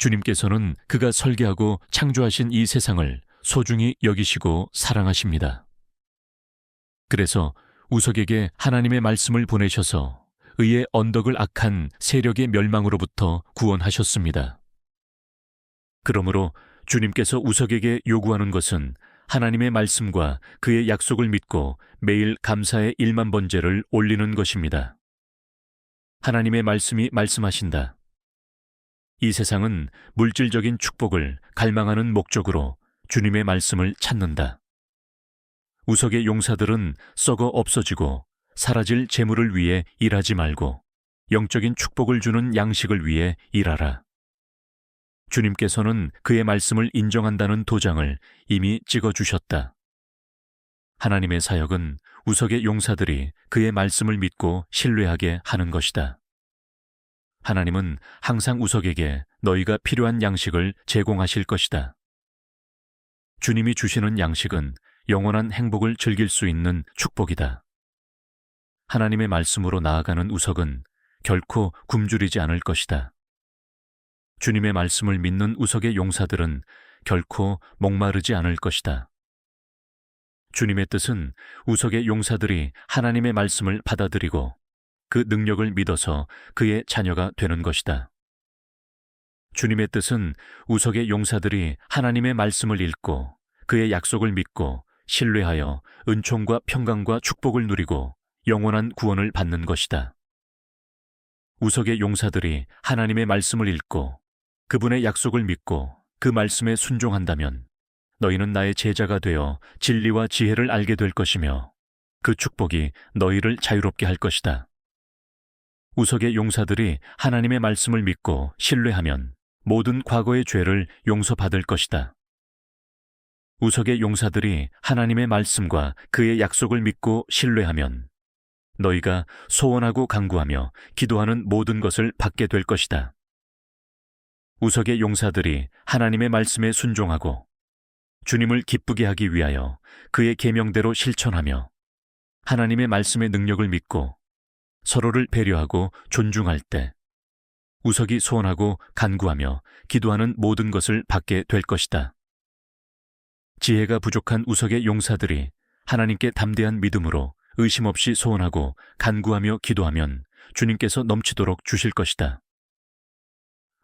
주님께서는 그가 설계하고 창조하신 이 세상을 소중히 여기시고 사랑하십니다. 그래서 우석에게 하나님의 말씀을 보내셔서 의의 언덕을 악한 세력의 멸망으로부터 구원하셨습니다. 그러므로 주님께서 우석에게 요구하는 것은 하나님의 말씀과 그의 약속을 믿고 매일 감사의 일만 번제를 올리는 것입니다. 하나님의 말씀이 말씀하신다. 이 세상은 물질적인 축복을 갈망하는 목적으로 주님의 말씀을 찾는다. 우석의 용사들은 썩어 없어지고 사라질 재물을 위해 일하지 말고 영적인 축복을 주는 양식을 위해 일하라. 주님께서는 그의 말씀을 인정한다는 도장을 이미 찍어 주셨다. 하나님의 사역은 우석의 용사들이 그의 말씀을 믿고 신뢰하게 하는 것이다. 하나님은 항상 우석에게 너희가 필요한 양식을 제공하실 것이다. 주님이 주시는 양식은 영원한 행복을 즐길 수 있는 축복이다. 하나님의 말씀으로 나아가는 우석은 결코 굶주리지 않을 것이다. 주님의 말씀을 믿는 우석의 용사들은 결코 목마르지 않을 것이다. 주님의 뜻은 우석의 용사들이 하나님의 말씀을 받아들이고 그 능력을 믿어서 그의 자녀가 되는 것이다. 주님의 뜻은 우석의 용사들이 하나님의 말씀을 읽고 그의 약속을 믿고 신뢰하여 은총과 평강과 축복을 누리고 영원한 구원을 받는 것이다. 우석의 용사들이 하나님의 말씀을 읽고 그분의 약속을 믿고 그 말씀에 순종한다면 너희는 나의 제자가 되어 진리와 지혜를 알게 될 것이며 그 축복이 너희를 자유롭게 할 것이다. 우석의 용사들이 하나님의 말씀을 믿고 신뢰하면 모든 과거의 죄를 용서받을 것이다. 우석의 용사들이 하나님의 말씀과 그의 약속을 믿고 신뢰하면 너희가 소원하고 강구하며 기도하는 모든 것을 받게 될 것이다. 우석의 용사들이 하나님의 말씀에 순종하고 주님을 기쁘게 하기 위하여 그의 계명대로 실천하며 하나님의 말씀의 능력을 믿고 서로를 배려하고 존중할 때 우석이 소원하고 간구하며 기도하는 모든 것을 받게 될 것이다. 지혜가 부족한 우석의 용사들이 하나님께 담대한 믿음으로 의심 없이 소원하고 간구하며 기도하면 주님께서 넘치도록 주실 것이다.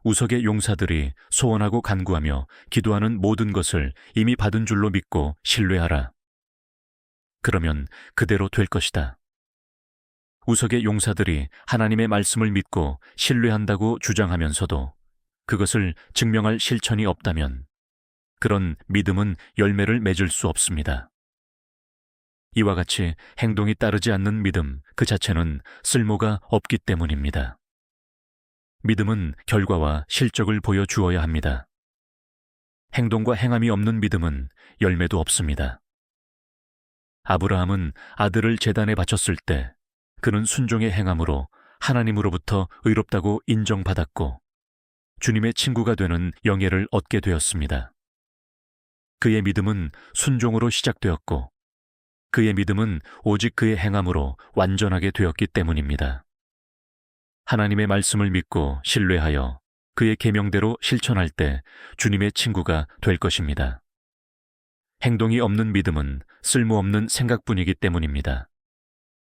우석의 용사들이 소원하고 간구하며 기도하는 모든 것을 이미 받은 줄로 믿고 신뢰하라. 그러면 그대로 될 것이다. 우석의 용사들이 하나님의 말씀을 믿고 신뢰한다고 주장하면서도 그것을 증명할 실천이 없다면 그런 믿음은 열매를 맺을 수 없습니다. 이와 같이 행동이 따르지 않는 믿음 그 자체는 쓸모가 없기 때문입니다. 믿음은 결과와 실적을 보여주어야 합니다. 행동과 행함이 없는 믿음은 열매도 없습니다. 아브라함은 아들을 재단에 바쳤을 때 그는 순종의 행함으로 하나님으로부터 의롭다고 인정받았고 주님의 친구가 되는 영예를 얻게 되었습니다. 그의 믿음은 순종으로 시작되었고 그의 믿음은 오직 그의 행함으로 완전하게 되었기 때문입니다. 하나님의 말씀을 믿고 신뢰하여 그의 계명대로 실천할 때 주님의 친구가 될 것입니다. 행동이 없는 믿음은 쓸모없는 생각뿐이기 때문입니다.